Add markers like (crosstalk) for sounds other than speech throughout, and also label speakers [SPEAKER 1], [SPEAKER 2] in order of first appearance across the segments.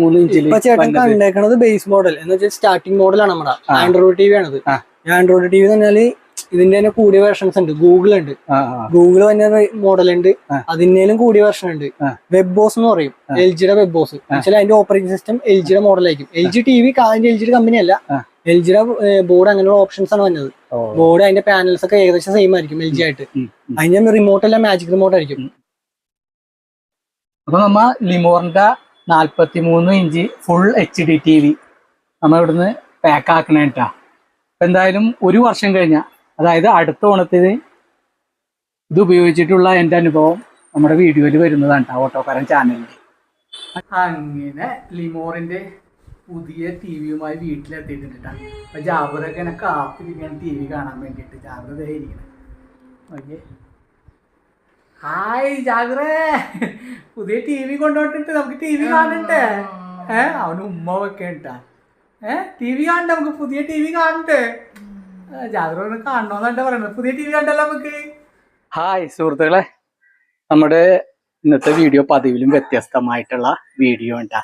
[SPEAKER 1] മൂന്ന്
[SPEAKER 2] ഇപ്പൊ ചേട്ടൻ. കണ്ടേക്കണത് ബേസ് മോഡൽ എന്ന് വെച്ചാൽ സ്റ്റാർട്ടിംഗ് മോഡലാണ് നമ്മുടെ. ആൻഡ്രോയിഡ് ടി വി ആണത്. ആൻഡ്രോയിഡ് ടി വി എന്ന് പറഞ്ഞാൽ ഇതിന്റെ തന്നെ കൂടിയ വേർഷൻസ് ഉണ്ട്. ഗൂഗിൾ ഉണ്ട്. ഗൂഗിൾ തന്നെ മോഡൽ ഉണ്ട്. അതിന്റെയും കൂടിയ വേർഷൻ ഉണ്ട്. വെബ് ബോസ് എന്ന് പറയും. എൽ ജിയുടെ വെബ് ബോസ് വെച്ചാൽ അതിന്റെ ഓപ്പറേറ്റിംഗ് സിസ്റ്റം എൽ ജിയുടെ മോഡലായിരിക്കും എൽ ജി ടി വി അതിന്റെ എൽ ജിയുടെ കമ്പനി അല്ല. എൽ ജിയുടെ ബോർഡ് അങ്ങനെയുള്ള ഓപ്ഷൻസ് ആണ് വന്നത്. ബോർഡ് അതിന്റെ പാനൽസ് ഒക്കെ ഏകദേശം സെയിം ആയിരിക്കും എൽ ജി ആയിട്ട്. അതിന്റെ റിമോട്ട് അല്ല മാജിക് റിമോട്ട് ആയിരിക്കും.
[SPEAKER 1] അപ്പൊ നമ്മ ലിമോറിന്റെ നാല്പത്തി മൂന്ന് inch full H D T V നമ്മൾ ഇവിടുന്ന് പാക്ക് ആക്കണേട്ടാ അപ്പം എന്തായാലും ഒരു വർഷം കഴിഞ്ഞാൽ അതായത് അടുത്ത ഓണത്തിന് ഇത് ഉപയോഗിച്ചിട്ടുള്ള എന്റെ അനുഭവം നമ്മുടെ വീഡിയോയിൽ വരുന്നതാണ് കേട്ടോ ഓട്ടോക്കാരൻ ചാനലിൽ അങ്ങനെ ലിമോറിന്റെ പുതിയ ടി വിയുമായി വീട്ടിലെത്തിയിട്ടുണ്ട് കേട്ടോ അപ്പം ജാബറൊക്കെ എന്നെ കാത്തിരിക്കാൻ ടി വി കാണാൻ വേണ്ടിയിട്ട്. ജാബർ ദേ ഇരിക്കണം. ഓക്കെ ഹായ് ജാഗ്രേ. പുതിയ ടി വി കൊണ്ടുപോയിട്ടുണ്ട് നമുക്ക് ടി വി കാണണ്ടേ? ഏ? അവന് ഉമ്മ വെക്കേണ്ട. ഏ? ടി വി കാണണ്ട നമുക്ക്? പുതിയ ടി വി കാണണ്ടേ? ജാഗ്രത കാണണോന്നാ പറയുന്നത് പുതിയ ടി വി കണ്ടല്ലോ നമുക്ക്. ഹായ് സുഹൃത്തുക്കളെ. നമ്മുടെ ഇന്നത്തെ വീഡിയോ പതിവിലും വ്യത്യസ്തമായിട്ടുള്ള വീഡിയോ ഉണ്ടാ.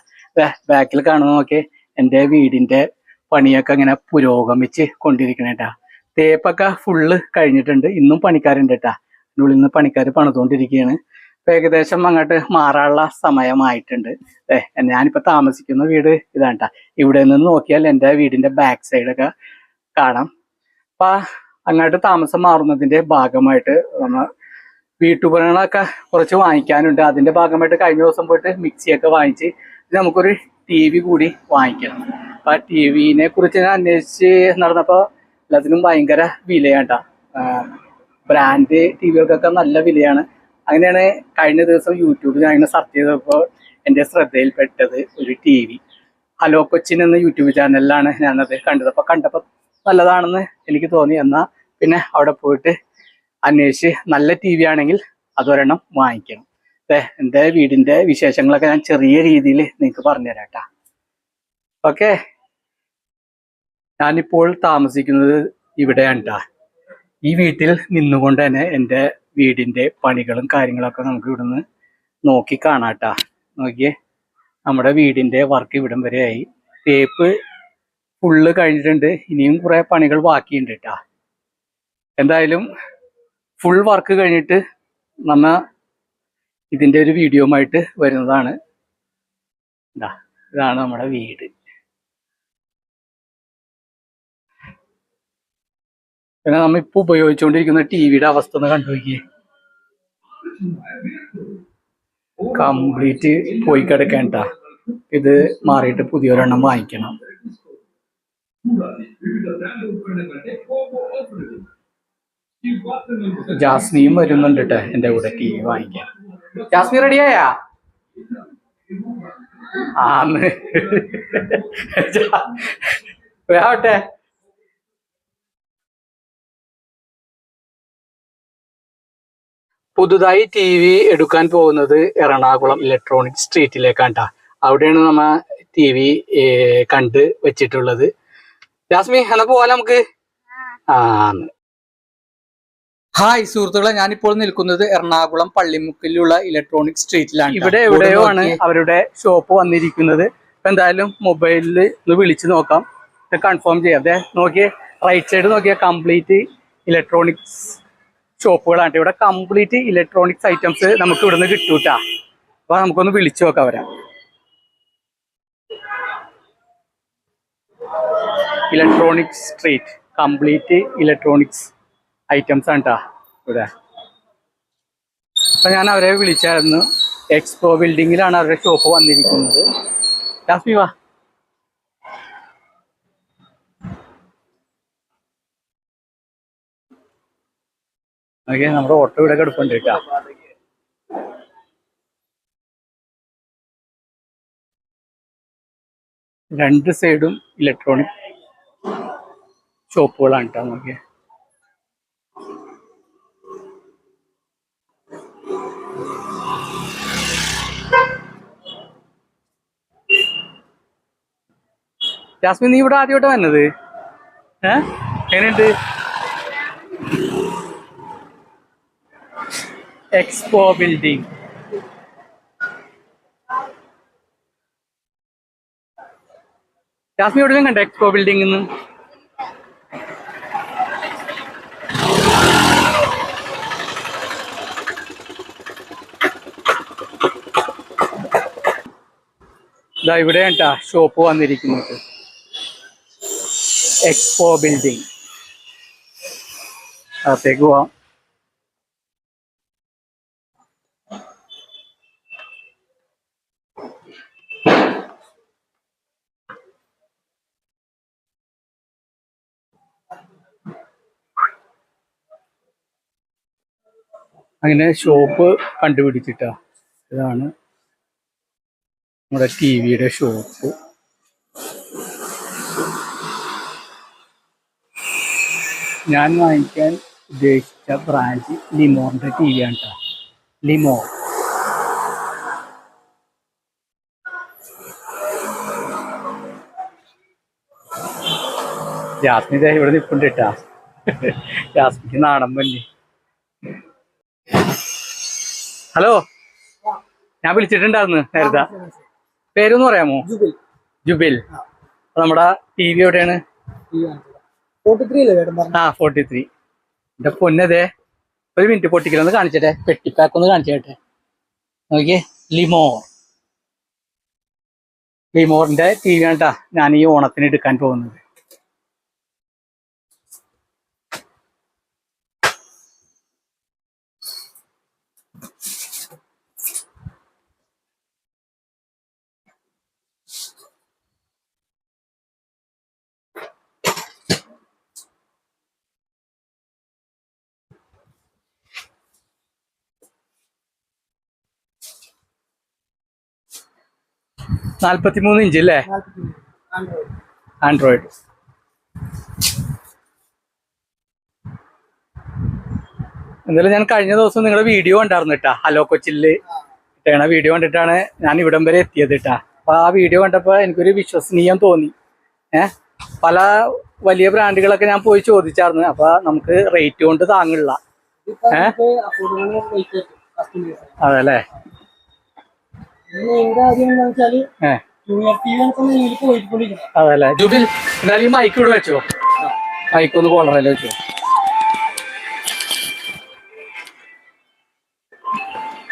[SPEAKER 1] ബാക്കിൽ കാണുന്ന നോക്കി എന്റെ വീടിന്റെ പണിയൊക്കെ ഇങ്ങനെ പുരോഗമിച്ച് കൊണ്ടിരിക്കണേട്ടാ. തേപ്പൊക്കെ ഫുള്ള് കഴിഞ്ഞിട്ടുണ്ട്. ഇന്നും പണിക്കാരുണ്ട് കേട്ടാ ഉള്ളിൽ നിന്ന് പണിക്കാർ പണിതുകൊണ്ടിരിക്കുകയാണ്. ഇപ്പൊ ഏകദേശം അങ്ങോട്ട് മാറാനുള്ള സമയമായിട്ടുണ്ട്. ഏ ഞാനിപ്പോ താമസിക്കുന്ന വീട് ഇതാണ്. ഇവിടെ നിന്ന് നോക്കിയാൽ എന്റെ വീടിന്റെ ബാക്ക് സൈഡൊക്കെ കാണാം. അപ്പൊ അങ്ങോട്ട് താമസം മാറുന്നതിന്റെ ഭാഗമായിട്ട് നമ്മൾ വീട്ടുപകരണങ്ങളൊക്കെ കുറച്ച് വാങ്ങിക്കാനുണ്ട്. അതിന്റെ ഭാഗമായിട്ട് കഴിഞ്ഞ ദിവസം പോയിട്ട് മിക്സിയൊക്കെ വാങ്ങിച്ച് നമുക്കൊരു ടി വി കൂടി വാങ്ങിക്കണം. അപ്പൊ ആ ടി വിനെ കുറിച്ച് ഞാൻ അന്വേഷിച്ച് നടന്നപ്പോ എല്ലാത്തിനും ഭയങ്കര വിലയാട്ടാ ബ്രാൻഡ് ടി വികൾക്കൊക്കെ നല്ല വിലയാണ്. അങ്ങനെയാണ് കഴിഞ്ഞ ദിവസം യൂട്യൂബിൽ ഞാൻ ഇങ്ങനെ സെർച്ച് ചെയ്തപ്പോൾ എന്റെ ശ്രദ്ധയിൽപ്പെട്ടത് ഒരു ടി വി ഹലോ കൊച്ചിൻ എന്ന യൂട്യൂബ് ചാനലിലാണ് ഞാനത് കണ്ടത്. അപ്പോൾ കണ്ടപ്പോൾ നല്ലതാണെന്ന് എനിക്ക് തോന്നി. എന്നാൽ പിന്നെ അവിടെ പോയിട്ട് അന്വേഷിച്ച് നല്ല ടി വി ആണെങ്കിൽ അതൊരെണ്ണം വാങ്ങിക്കണം. ദേ, എന്റെ വീടിന്റെ വിശേഷങ്ങളൊക്കെ ഞാൻ ചെറിയ രീതിയിൽ നിങ്ങൾക്ക് പറഞ്ഞുതരാം കേട്ടാ ഓക്കെ ഞാനിപ്പോൾ താമസിക്കുന്നത് ഇവിടെയാണ് ട്ടാ. ഈ വീട്ടിൽ നിന്നുകൊണ്ട് തന്നെ എന്റെ വീടിന്റെ പണികളും കാര്യങ്ങളൊക്കെ നമുക്ക് ഇവിടുന്ന് നോക്കി കാണാട്ടാ. നോക്കിയേ നമ്മുടെ വീടിന്റെ വർക്ക് ഇവിടം വരെ ആയി. തേപ്പ് ഫുള്ള് കഴിഞ്ഞിട്ടുണ്ട്. ഇനിയും കുറേ പണികൾ ബാക്കിയുണ്ട് കേട്ടാ എന്തായാലും ഫുൾ വർക്ക് കഴിഞ്ഞിട്ട് നമ്മ ഇതിന്റെ ഒരു വീഡിയോമായിട്ട് വരുന്നതാണ്. ഇതാ ഇതാണ് നമ്മുടെ വീട്. പിന്നെ നമ്മൾ ഇപ്പൊ ഉപയോഗിച്ചുകൊണ്ടിരിക്കുന്ന ടിവിയുടെ അവസ്ഥ ഒന്ന് കണ്ടു നോക്കിയേ. കംപ്ലീറ്റ് പോയി കിടക്കേണ്ട ഇത് മാറിയിട്ട് പുതിയൊരെണ്ണം വാങ്ങിക്കണം. ജാസ്മിയും വരുന്നുണ്ട് കേട്ടോ എന്റെ കൂടെ ടി വി വാങ്ങിക്കാൻ. ജാസ്മി റെഡിയായാ ആന്ന്. (laughs) ആവട്ടെ. പുതുതായി ടി വി എടുക്കാൻ പോകുന്നത് എറണാകുളം ഇലക്ട്രോണിക് സ്ട്രീറ്റിലേക്കാണ്. അവിടെയാണ് നമ്മ ടി വി കണ്ട് വെച്ചിട്ടുള്ളത്. ജാസ്മി എന്നാ പോവാല നമുക്ക്? ആ ഹായ് സുഹൃത്തുക്കളെ ഞാനിപ്പോൾ നിൽക്കുന്നത് എറണാകുളം പള്ളിമുക്കിലുള്ള ഇലക്ട്രോണിക് സ്ട്രീറ്റിലാണ് ഇവിടെ എവിടെയോ ആണ് അവരുടെ ഷോപ്പ് വന്നിരിക്കുന്നത്. ഇപ്പൊ എന്തായാലും മൊബൈലിൽ ഒന്ന് വിളിച്ചു നോക്കാം. കൺഫേം ചെയ്യാം. അതെ നോക്കിയേ റൈറ്റ് സൈഡ് നോക്കിയാൽ കംപ്ലീറ്റ് ഇലക്ട്രോണിക്സ് ഷോപ്പുകളാണ്. ഇവിടെ കംപ്ലീറ്റ് ഇലക്ട്രോണിക്സ് ഐറ്റംസ് നമുക്ക് ഇവിടുന്ന് കിട്ടൂട്ടാ. അപ്പൊ നമുക്കൊന്ന് വിളിച്ചു നോക്കാം അവരെ. Electronics street complete electronics items ആണ് ഇവിടെ. അപ്പൊ ഞാൻ അവരെ വിളിച്ചായിരുന്നു. എക്സ്പോ ബിൽഡിങ്ങിലാണ് അവരുടെ ഷോപ്പ് വന്നിരിക്കുന്നത്. ജാസ്മി വാ. ഓക്കെ നമ്മുടെ ഓട്ടോ ഇവിടെ കിടപ്പുണ്ട് രണ്ട് സൈഡും ഇലക്ട്രോണിക് ഷോപ്പുകളാണ് കേട്ടോ നോക്കിയേ. ജാസ്മിൻ നീ ഇവിടെ ആദ്യമായിട്ട് വന്നത്? ഏ? എങ്ങനെയുണ്ട്? എക്സ്പോ ബിൽഡിംഗ് ജാസ്മി എവിടെയും കണ്ട എക്സ്പോ ബിൽഡിംഗ് ഇതാ ഇവിടെ കേട്ടാ ഷോപ്പ് വന്നിരിക്കുന്നത്. എക്സ്പോ ബിൽഡിംഗ് അകത്തേക്ക് പോവാം. അങ്ങനെ ഷോപ്പ് കണ്ടുപിടിച്ചിട്ടാ. ഇതാണ് നമ്മുടെ ടി വിയുടെ ഷോപ്പ് ഞാൻ വാങ്ങിക്കാൻ ഉദ്ദേശിച്ച ബ്രാൻഡ് ലിമോറിന്റെ ടി വി ആണ് കേട്ടോ ലിമോ. ജാസ്മിൻ ഇവിടെ നിൽപ്പുണ്ട് കേട്ടാ ജാസ്മിക്ക് നാടൻ പല്ലി ഹലോ ഞാൻ വിളിച്ചിട്ടുണ്ടായിരുന്നു നേരത്തെ. പേരൊന്ന് പറയാമോ? ജുബിൽ. നമ്മുടെ ടി വി എവിടെയാണ്? ആ ഫോർട്ടി ത്രീ. എന്റെ പൊന്നതേ ഒരു മിനിറ്റ് പൊട്ടിക്കലൊന്ന് കാണിച്ചട്ടെ. പെട്ടിപ്പാക്ക് ഒന്ന് കാണിച്ചേട്ടെ. നോക്കിയേ ലിമോർ. ലിമോറിന്റെ ടി വി ആണ്ടാ ഞാൻ ഈ ഓണത്തിന് എടുക്കാൻ പോകുന്നത്. നാല്പത്തിമൂന്ന് ഇഞ്ച് അല്ലേ? ആൻഡ്രോയിഡ് എന്തായാലും ഞാൻ കഴിഞ്ഞ ദിവസം നിങ്ങളുടെ വീഡിയോ കണ്ടായിരുന്നു കേട്ടാ ഹലോ കൊച്ചിൽ. ഇട്ടേണ വീഡിയോ കണ്ടിട്ടാണ് ഞാൻ ഇവിടം വരെ എത്തിയത് കേട്ടാ അപ്പൊ ആ വീഡിയോ കണ്ടപ്പോ എനിക്കൊരു വിശ്വസനീയം തോന്നി. ഏഹ് പല വലിയ ബ്രാൻഡുകളൊക്കെ ഞാൻ പോയി ചോദിച്ചായിരുന്നു. അപ്പൊ നമുക്ക് റേറ്റ് കൊണ്ട് താങ്ങില്ല ഏഹ് അതല്ലേ ജുബിൽ എന്നാലും ഈ മൈക്ക് ഇവിടെ വെച്ചോ. മൈക്ക് ഒന്ന് കോളറല്ലേ വെച്ചോ.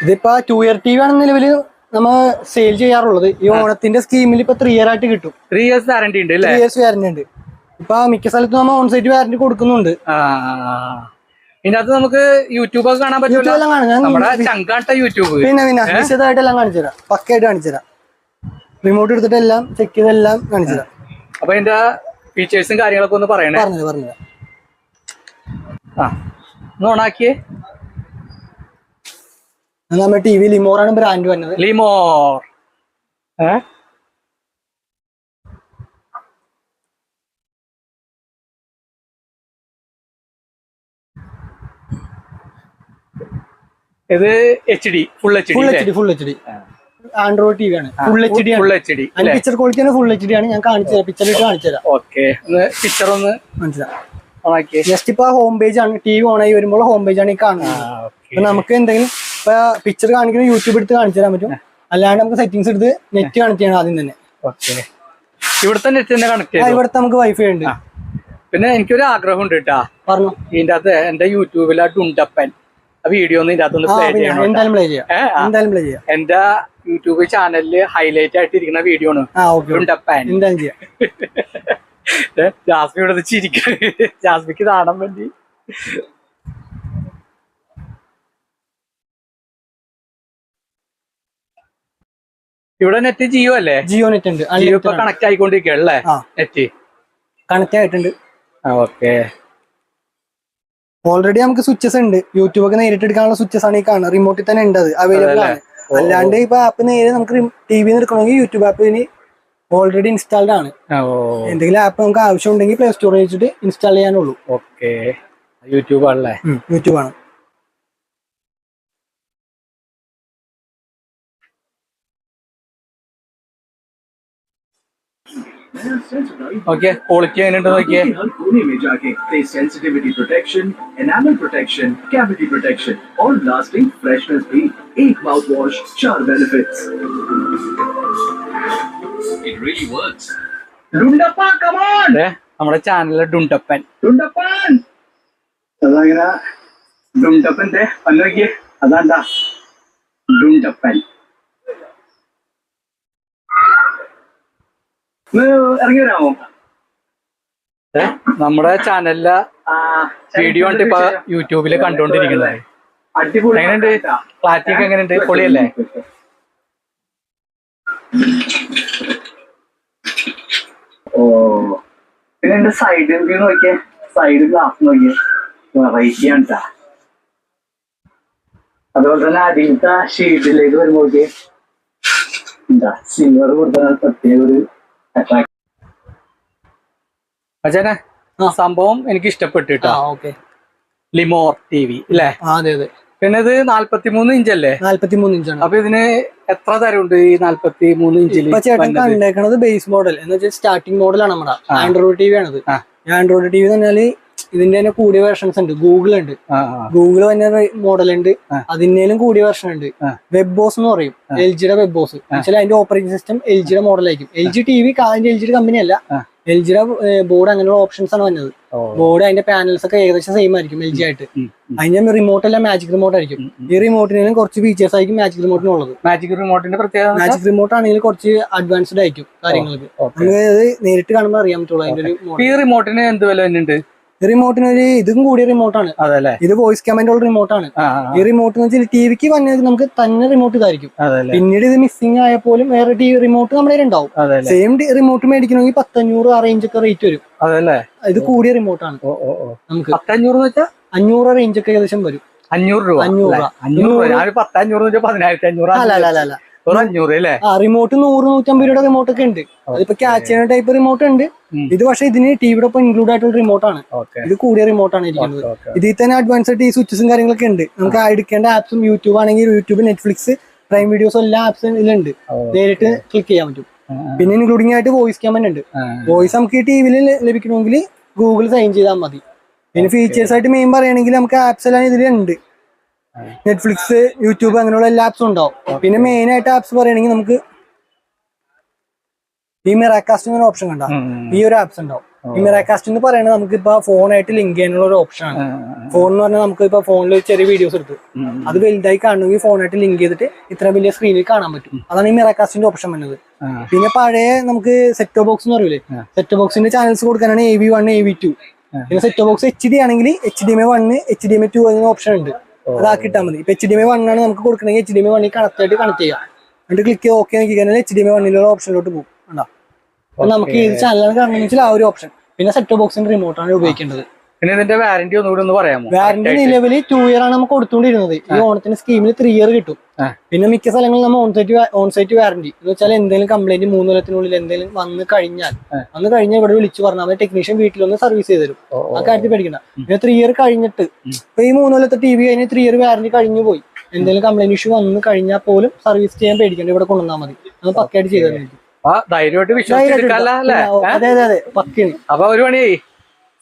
[SPEAKER 2] ഇതിപ്പോ ടു ഇയർ ടി വി ആണ് നിലവിൽ നമ്മൾ സെയിൽ ചെയ്യാറുള്ളത്. ഈ ഓണത്തിന്റെ സ്കീമിൽ ഇപ്പൊ ത്രീ ഇയർ ആയിട്ട് കിട്ടും.
[SPEAKER 1] ത്രീ ഇയേഴ്സ് വാറന്റി ഉണ്ട്
[SPEAKER 2] ത്രീ ഇയേഴ്സ് വാറന്റി ഉണ്ട്. ഇപ്പൊ മിക്ക സ്ഥലത്തും നമ്മൾ ഓൺ സൈറ്റ് വാറന്റി കൊടുക്കുന്നുണ്ട്.
[SPEAKER 1] ആ. ഇതിനകത്ത് നമുക്ക് യൂട്യൂബ് ഒക്കെ കാണാൻ
[SPEAKER 2] പറ്റും
[SPEAKER 1] പറ്റുമല്ലോ നമ്മുടെ ചങ്കാട്ട യൂട്യൂബ്
[SPEAKER 2] പിന്നെ പിന്നെ വിശദമായിട്ട് എല്ലാം കാണിച്ചുതരാം. പക്കയായിട്ട് കാണിച്ചുതരാം. റിമോട്ട് എടുത്തിട്ട് എല്ലാം ചെക്ക് ചെയ്തെല്ലാം കാണിച്ചുതരാം.
[SPEAKER 1] അപ്പൊ ഇതിന്റെ ഫീച്ചേഴ്സും കാര്യങ്ങളൊക്കെ ഒന്ന് പറയണേ.
[SPEAKER 2] പറഞ്ഞു പറഞ്ഞു
[SPEAKER 1] ആ ഒന്ന് ഓണാക്കിയേ
[SPEAKER 2] നമ്മുടെ ടി വി ലിമോറാണ് ബ്രാൻഡ് വന്നത്.
[SPEAKER 1] ലിമോർ ഏ? ഇത് H D full H
[SPEAKER 2] full
[SPEAKER 1] D
[SPEAKER 2] H D full H D Android T V ആണ്. Full H D
[SPEAKER 1] full H D
[SPEAKER 2] picture quality full H D ആണ്. ഞാൻ കാണിച്ചു തരാം പിക്ചർ ഇട്ട് കാണിച്ചു തരാം.
[SPEAKER 1] ഓക്കെ പിക്ചർ ഒന്ന് ഓണാക്കിയേ.
[SPEAKER 2] ജസ്റ്റ് ഇപ്പൊ ഹോം പേജ് ആണ് ടി വി ഓൺ ആയി വരുമ്പോൾ ഹോം പേജ് ആണ് ഈ കാണുന്നത്. നമുക്ക് എന്തെങ്കിലും ഇപ്പൊ പിക്ചർ കാണിക്കുന്ന യൂട്യൂബ് എടുത്ത് കാണിച്ചു തരാൻ പറ്റും. അല്ലാണ്ട് നമുക്ക് സെറ്റിംഗ്സ് എടുത്ത് നെറ്റ് കണക്ട് ചെയ്യണം ആദ്യം തന്നെ.
[SPEAKER 1] ഇവിടുത്തെ നെറ്റ് തന്നെ കണക്ട് ചെയ്യാം
[SPEAKER 2] ഇവിടുത്തെ നമുക്ക് വൈഫൈ ഉണ്ട്.
[SPEAKER 1] പിന്നെ എനിക്കൊരു ആഗ്രഹം ഉണ്ട് കേട്ടാ.
[SPEAKER 2] പറഞ്ഞു.
[SPEAKER 1] ഇതിന്റെ അകത്ത് എന്റെ യൂട്യൂബിലാ ഡുണ്ടപ്പൻ വീഡിയോ ഒന്നും
[SPEAKER 2] ഇതിനകത്തൊന്ന്
[SPEAKER 1] പ്ലേ ചെയ്യണം എന്റെ യൂട്യൂബ് ചാനലിൽ ഹൈലൈറ്റ് ആയിട്ടിരിക്കുന്ന വീഡിയോ ആണ്. (laughs) ജാസ്മി ഇവിടെ ചിരിക്കാൻ (laughs) ജാസ്മിക്ക് കാണാൻ വേണ്ടി. ഇവിടെ നെറ്റ് ജിയോ അല്ലേ?
[SPEAKER 2] ജിയോ നെറ്റ് ഉണ്ട്.
[SPEAKER 1] ജിയോ ഇപ്പൊ കണക്ട് ആയിക്കൊണ്ടിരിക്കുകയല്ലേ നെറ്റ്
[SPEAKER 2] കണക്ട് ആയിട്ടുണ്ട്.
[SPEAKER 1] ഓക്കെ.
[SPEAKER 2] ഓൾറെഡി നമുക്ക് സ്വിച്ചസ് ഉണ്ട്. യൂട്യൂബ് ഒക്കെ നേരിട്ട് എടുക്കാനുള്ള സ്വിച്ചസ് ആണ് ഈ കാണുന്നത്. റിമോട്ടിൽ തന്നെ ഉണ്ട് അത് അവൈലബിൾ ആണ്. അല്ലാണ്ട് ഇപ്പൊ ആപ്പ് നേരെ നമുക്ക് ടി വി എടുക്കണമെങ്കിൽ യൂട്യൂബ് ആപ്പ് ഇനി ഓൾറെഡി ഇൻസ്റ്റാൾഡ് ആണ്. എന്തെങ്കിലും ആപ്പ് നമുക്ക് ആവശ്യം ഉണ്ടെങ്കിൽ പ്ലേ സ്റ്റോറിൽ വെച്ചിട്ട് ഇൻസ്റ്റാൾ ചെയ്യാനുള്ളൂ.
[SPEAKER 1] ഓക്കെ യൂട്യൂബ് ആണല്ലേ?
[SPEAKER 2] യൂട്യൂബ് ആണ്.
[SPEAKER 1] ഓക്കെ ക്വാളിറ്റി എങ്ങനെയുണ്ട് നോക്കിയേ?
[SPEAKER 3] Sensitivity protection enamel protection cavity protection all lasting freshness B ഏക് mouth wash char benefits it really works Dundappa come
[SPEAKER 1] on നമ്മുടെ ചാനലിലെ ഡുണ്ടപ്പൻ
[SPEAKER 3] ഡുണ്ടപ്പൻ അതങ്ങനെ ഡുണ്ടപ്പന്റെ പല്ലോക്കിയേ അതാണ്ടാ. ഡുണ്ടപ്പൻ ഇറങ്ങി വരാമോ?
[SPEAKER 1] നമ്മുടെ ചാനലിലെ വീഡിയോ ആണ് ഇപ്പൊ യൂട്യൂബിൽ
[SPEAKER 3] കണ്ടോണ്ടിരിക്കുന്നത്
[SPEAKER 1] എങ്ങനെയുണ്ട്. ക്ലാരിറ്റി ഒക്കെ എങ്ങനെയുണ്ട്? പൊളിയല്ലേ?
[SPEAKER 3] ഓ പിന്നെ എന്റെ സൈഡ് വ്യൂ നോക്കിയേ. സൈഡ് ഗ്ലാസ് നോക്കിയേ. വെറൈറ്റി ആണ്. അതുപോലെ തന്നെ അടിയിലത്തെ ഷീറ്റിലേക്ക് വരുമ്പോ നോക്കിയേ. എന്താ? സിൽവർ കൊടുത്ത പ്രത്യേക ഒരു
[SPEAKER 1] അച്ഛനെ സംഭവം എനിക്ക് ഇഷ്ടപ്പെട്ടു കേട്ടോ ലിമോർ ടി വി അല്ലേ
[SPEAKER 2] അതെ അതെ.
[SPEAKER 1] പിന്നെ ഇത് നാല്പത്തി മൂന്ന് ഇഞ്ചല്ലേ?
[SPEAKER 2] നാല്പത്തി മൂന്ന് ഇഞ്ചാണ്.
[SPEAKER 1] അപ്പൊ ഇതിന് എത്ര തരമുണ്ട് ഈ നാല്പത്തി മൂന്ന് ഇഞ്ചിൽ
[SPEAKER 2] ചേട്ടൻ കണ്ടേക്കണത് ബേസ് മോഡൽ എന്ന് വെച്ചാൽ സ്റ്റാർട്ടിംഗ് മോഡലാണ് നമ്മുടെ. ആൻഡ്രോയിഡ് ടി വി ആണിത്.
[SPEAKER 1] ആ.
[SPEAKER 2] ആൻഡ്രോയിഡ് ടി വി എന്ന് പറഞ്ഞാൽ ഇതിന്റെ തന്നെ കൂടിയ വേർഷൻസ് ഉണ്ട്. ഗൂഗിൾ ഉണ്ട്. ഗൂഗിൾ തന്നെ മോഡൽ ഉണ്ട്. അതിന്റെയും കൂടിയ വേർഷൻ ഉണ്ട്. വെബ് ബോസ് എന്ന് പറയും. എൽ ജിയുടെ വെബ് ബോസ് വെച്ചാൽ അതിന്റെ ഓപ്പറേറ്റിംഗ് സിസ്റ്റം എൽ ജിയുടെ മോഡലായിരിക്കും L G T V L ജിയുടെ കമ്പനി അല്ല. എൽ ജിയുടെ ബോർഡ് അങ്ങനെയുള്ള ഓപ്ഷൻസ് ആണ് വന്നത്. ബോർഡ് അതിന്റെ പാനൽസ് ഒക്കെ ഏകദേശം സെയിം ആയിരിക്കും എൽ ജി ആയിട്ട്. അതിന്റെ റിമോട്ട് അല്ല മാജിക് റിമോട്ട് ആയിരിക്കും. ഈ റിമോട്ടിനും കുറച്ച് ഫീച്ചേഴ്സ് ആയിരിക്കും മാജിക് റിമോട്ടിനുള്ളത്
[SPEAKER 1] മാജിക് റിമോട്ടിന്റെ പ്രത്യേകത
[SPEAKER 2] മാജിക് റിമോട്ട് ആണെങ്കിൽ കുറച്ച് അഡ്വാൻസ്ഡ് ആയിരിക്കും കാര്യങ്ങൾക്ക്. നമുക്ക് നേരിട്ട് കാണുമ്പോൾ അറിയാൻ പറ്റുള്ളൂ അതിന്റെ ഒരു
[SPEAKER 1] ഈ റിമോട്ടിന് എന്ത് വില വരുന്നുണ്ട്?
[SPEAKER 2] റിമോട്ടിന് ഒരു ഇതും കൂടിയ റിമോട്ടാണ്
[SPEAKER 1] അതല്ലേ?
[SPEAKER 2] ഇത് വോയിസ് കമാൻഡ് ഉള്ള റിമോട്ടാണ് ഈ റിമോട്ട് എന്ന് വെച്ചാൽ ടിവിക്ക് വന്നത് നമുക്ക് തന്നെ റിമോട്ട് ഇതായിരിക്കും. പിന്നീട് ഇത് മിസ്സിംഗ് ആയപ്പോലും വേറെ ടി റിമോട്ട് നമ്മുടെ ഉണ്ടാവും. സെയിം റിമോട്ട് മേടിക്കണമെങ്കിൽ പത്തഞ്ഞൂറ് ആ റേഞ്ച് ഒക്കെ റേറ്റ് വരും.
[SPEAKER 1] അതല്ലേ?
[SPEAKER 2] ഇത് കൂടിയ റിമോട്ടാണ് നമുക്ക്
[SPEAKER 1] പത്തഞ്ഞൂറ് വെച്ചാൽ
[SPEAKER 2] അഞ്ഞൂറ് റേഞ്ച് ഒക്കെ ഏകദേശം വരും.
[SPEAKER 1] അഞ്ഞൂറ് രൂപ.
[SPEAKER 2] അഞ്ഞൂറ്?
[SPEAKER 1] അഞ്ഞൂറ് പത്തഞ്ഞൂറ് പതിനായിരത്തി അഞ്ഞൂറ്
[SPEAKER 2] അല്ല അല്ല അല്ല. റിമോട്ട് നൂറ് നൂറ്റമ്പത് രൂപയുടെ റിമോട്ട് ഒക്കെ ഉണ്ട്. അതിപ്പോ ക്യാച്ച് ചെയ്യുന്ന ടൈപ്പ് റിമോട്ട് ഉണ്ട്. ഇത് പക്ഷേ ഇതിന് ടിവിയുടെ ഒപ്പം ഇൻക്ലൂഡ് ആയിട്ടുള്ള റിമോട്ട്
[SPEAKER 1] ആണ്.
[SPEAKER 2] ഇത് കൂടിയ റിമോട്ട് ആണ്
[SPEAKER 1] ഇരിക്കുന്നത്.
[SPEAKER 2] ഇതിൽ തന്നെ അഡ്വാൻസ് ആയിട്ട് ഈ സ്വിച്ചസും കാര്യങ്ങളൊക്കെ ഉണ്ട്. നമുക്ക് എടുക്കേണ്ട ആപ്സും യൂട്യൂബ് ആണെങ്കിൽ യൂട്യൂബ് നെറ്റ്ഫ്ലിക്സ് പ്രൈം വീഡിയോസും എല്ലാ ആപ്സും ഇതിലുണ്ട്. നേരിട്ട് ക്ലിക്ക് ചെയ്യാൻ പറ്റും. പിന്നെ ഇൻക്ലൂഡിംഗ് ആയിട്ട് വോയിസ് ക്യാമറ ഉണ്ട്. വോയിസ് നമുക്ക് ഈ ടി വിയിൽ ലഭിക്കണമെങ്കിൽ ഗൂഗിൾ സൈൻ ചെയ്താൽ മതി. പിന്നെ ഫീച്ചേഴ്സ് ആയിട്ട് മെയിൻ പറയുകയാണെങ്കിൽ നമുക്ക് ആപ്സ് എല്ലാം ഇതിലുണ്ട്. നെറ്റ്ഫ്ലിക്സ് യൂട്യൂബ് അങ്ങനെയുള്ള എല്ലാ ആപ്സും ഉണ്ടാവും. പിന്നെ മെയിൻ ആയിട്ട് ആപ്സ് പറയുകയാണെങ്കിൽ നമുക്ക് ഈ മിറാക്കാസ്റ്റ് എന്നൊരു ഓപ്ഷൻ കണ്ട? ഈ ഒരു ആപ്സ് ഉണ്ടാവും. ഈ മിറാക്കാസ്റ്റ് എന്ന് പറയുന്നത് നമുക്ക് ഇപ്പൊ ഫോണായിട്ട് ലിങ്ക് ചെയ്യാനുള്ള ഒരു ഓപ്ഷൻ ആണ്. ഫോൺ എന്ന് പറഞ്ഞാൽ നമുക്ക് ഇപ്പൊ ഫോണിൽ ചെറിയ വീഡിയോസ് എടുത്ത്. അത് വലുതായി കാണണമെങ്കിൽ ഫോണായിട്ട് ലിങ്ക് ചെയ്തിട്ട് ഇത്ര വലിയ സ്ക്രീനിൽ കാണാൻ പറ്റും. അതാണ് ഈ മിറാകാസ്റ്റിന്റെ ഓപ്ഷൻ വന്നത്. പിന്നെ പഴയ നമുക്ക് സെറ്റ് ബോക്സ് എന്ന് പറയൂലേ? സെറ്റ് ബോക്സിന്റെ ചാനൽസ് കൊടുക്കാനാണ് A V one A V two പിന്നെ സെറ്റ് ബോക്സ് എച്ച് ഡി ആണെങ്കിൽ H D M A one H D M A two എന്ന ഓപ്ഷൻ ഉണ്ട്. അതാക്കി ഇട്ടാൽ മതി. ഇപ്പൊ H D M I one ആണ് നമുക്ക് കൊടുക്കണമെങ്കിൽ എച്ച് ഡി എം ഐ വണ്ണി കണക്ട് ആയിട്ട് കണക്ട് ചെയ്യാം. എന്നിട്ട് ക്ലിക്ക് ഓക്കെ നോക്കി കഴിഞ്ഞാൽ എച്ച് ഡി എം വണ്ണിലുള്ള ഓപ്ഷനിലോട്ട് പോകും. അപ്പൊ നമുക്ക് ഏത് ചാനലാണ് കാണണമെന്ന് വെച്ചാൽ ആ ഒരു ഓപ്ഷൻ പിന്നെ സെറ്റ് ബോക്സിന്റെ റിമോട്ടാണ് ഉപയോഗിക്കേണ്ടത്.
[SPEAKER 1] പിന്നെ ഇതിന്റെ വാറന്റി ഒന്നുകൂടി ഒന്ന് പറയാമോ?
[SPEAKER 2] വാറന്റി നിലവിൽ ടു ഇയർ ആണ് നമുക്ക് കൊടുത്തുകൊണ്ടിരുന്നത്. ഈ ഓണത്തിന് സ്കീമിൽ ത്രീ ഇയർ കിട്ടും. പിന്നെ മിക്ക സ്ഥലങ്ങളിൽ നമ്മൾ ഓൺസൈറ്റ് ഓൺസൈറ്റ് ഓൺ വാറന്റി എന്ന് വെച്ചാൽ എന്തെങ്കിലും കംപ്ലൈന്റ് മൂന്ന് കൊല്ലത്തിനുള്ളിൽ എന്തെങ്കിലും വന്ന് കഴിഞ്ഞാൽ വന്ന് കഴിഞ്ഞാൽ ഇവിടെ വിളിച്ചു പറഞ്ഞാൽ മതി ടെക്നീഷ്യൻ വീട്ടിലൊന്ന് സർവീസ് ചെയ്ത് തരും. ആ കാര്യത്തിൽ പഠിക്കണം. പിന്നെ ത്രീ ഇയർ കഴിഞ്ഞിട്ട് ഇപ്പൊ ഈ മൂന്ന് കൊല്ലത്തെ ടി വി കഴിഞ്ഞ് ത്രീ ഇയർ വാറന്റി കഴിഞ്ഞു പോയി. എന്തെങ്കിലും കംപ്ലൈന്റ് ഇഷ്യൂ വന്ന് കഴിഞ്ഞാൽ പോലും സർവീസ് ചെയ്യാൻ പേടിക്കണ്ട. ഇവിടെ കൊണ്ടുവന്നാൽ മതി. അത് പക്കയായിട്ട് ചെയ്തു പക്കയാണ്
[SPEAKER 1] അപ്പൊ ഒരു പണിയായി.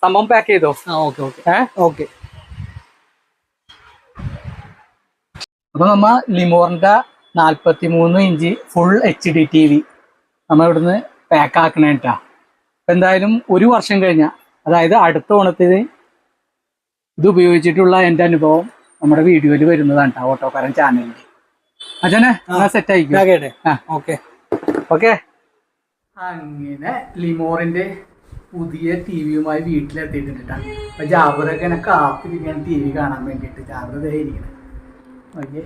[SPEAKER 1] സംഭവം പാക്ക് ചെയ്തോ?
[SPEAKER 2] Okay okay. ഓക്കെ.
[SPEAKER 1] അപ്പൊ നമ്മ ലിമോറിന്റെ നാൽപ്പത്തി മൂന്ന് inch full H D T V നമ്മൾ ഇവിടുന്ന് പാക്ക് ആക്കണേട്ടാ അപ്പൊ എന്തായാലും ഒരു വർഷം കഴിഞ്ഞ അതായത് അടുത്ത ഓണത്തിന് ഇത് ഉപയോഗിച്ചിട്ടുള്ള എന്റെ അനുഭവം നമ്മുടെ വീഡിയോയിൽ വരുന്നതാണ് കേട്ടോ ഓട്ടോക്കാരൻ ചാനലിൽ അച്ഛനെ സെറ്റ് ആയിക്കോട്ടെ.
[SPEAKER 2] ഓക്കെ.
[SPEAKER 1] ഓക്കെ. അങ്ങനെ ലിമോറിന്റെ പുതിയ ടി വിയുമായി വീട്ടിലെത്തിയിട്ടുണ്ട് അപ്പൊ ജാബറൊക്കെ എന്നെ കാത്തിരിക്കുകയാണ് ടി വി കാണാൻ വേണ്ടിയിട്ട്. ജാഗ്രത ഇരിക്കണം. ഓക്കെ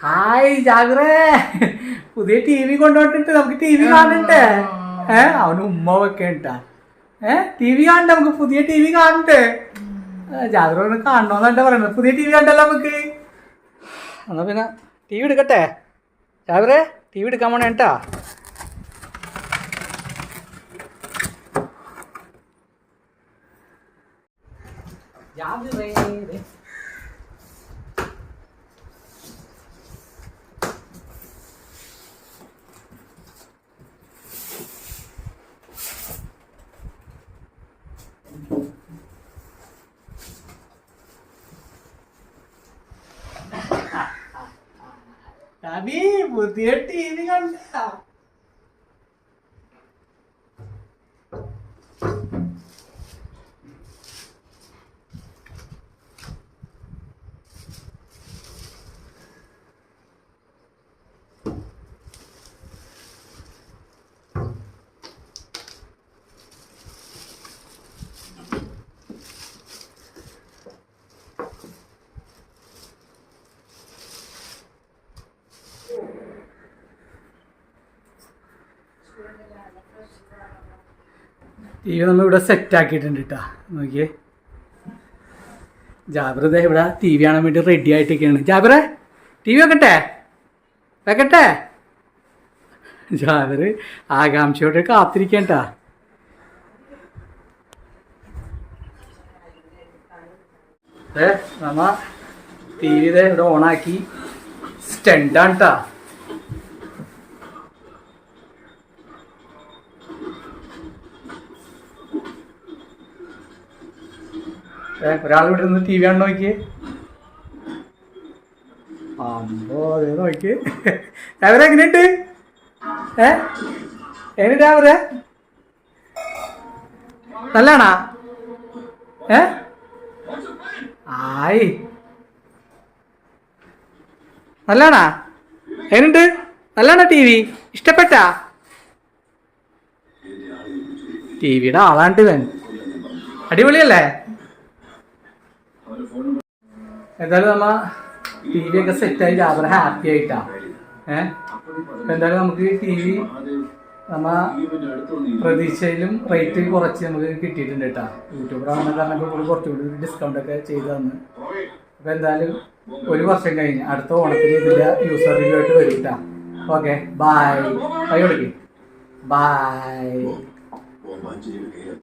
[SPEAKER 1] ഹായ് ജാഗ്രേ പുതിയ ടി വി കൊണ്ടുപോയിട്ടിട്ട് നമുക്ക് ടി വി കാണണ്ടേ? ഏ? അവന് ഉമ്മ വെക്കണ്ടാ ഏ? ടി വി കാണണ്ടേ നമുക്ക്? പുതിയ ടി വി കാണണ്ടേ? ജാഗ്രത കാണണോന്നല്ല കാണണോന്നാ പറയുന്നത്. പുതിയ ടി വി കണ്ടല്ലോ നമുക്ക്. എന്നാ പിന്നെ ടി വി എടുക്കട്ടെ? ജാഗ്രേ ടി വി എടുക്കാൻ പോണേട്ടാ പുതിയ ടി വി കണ്ട ടി വി നമ്മളിവിടെ സെറ്റ് ആക്കിയിട്ടുണ്ട് കേട്ടാ നോക്കിയേ. ജാബ്രത ഇവിടെ ടി വി കാണാൻ വേണ്ടി റെഡി ആയിട്ടൊക്കെയാണ് ജാബ്ര ടി വി വെക്കട്ടെ? വെക്കട്ടെ? ജാബർ ആകാംക്ഷയോടെ കാത്തിരിക്കണ്ടാ നമ്മ ടി വി ഇവിടെ ഓണാക്കി സ്റ്റണ്ടാണ് കേട്ടാ ഒരാൾ ഇവിടെ നിന്ന് ടി വി ആണ് നോക്കിയേ? അമ്പോ അതേ നോക്കി. അവരെ എങ്ങനെയുണ്ട്? ഏ? എങ്ങനെ അവരെ നല്ലാണാ ഏ? ആയി. നല്ലാണാ എങ്ങനെയുണ്ട്? നല്ലാണോ ടി വി ഇഷ്ടപ്പെട്ടാ? ടി വിയുടെ ആളാണ്ട് അടിപൊളിയല്ലേ? എന്തായാലും നമ്മ ടി വി ഒക്കെ സെറ്റായിട്ട് അവരെ ഹാപ്പി ആയിട്ടാ. ഏഹ് എന്തായാലും നമുക്ക് ടി വി നമ്മ പ്രതീക്ഷയിലും റേറ്റ് കുറച്ച് നമുക്ക് കിട്ടിയിട്ടുണ്ട് കേട്ടാ. യൂട്യൂബർ ആവുന്ന കാരണം കൂടി കുറച്ചുകൂടി ഡിസ്കൗണ്ട് ഒക്കെ ചെയ്തു തന്ന്. അപ്പൊ എന്തായാലും ഒരു വർഷം കഴിഞ്ഞ് അടുത്ത ഓണത്തിന് ഇതിന്റെ യൂസർ റിവ്യൂ ആയിട്ട് വരും കേട്ടാ. ഓക്കെ ബായ് ബൈ കൊടുക്കും. ബൈ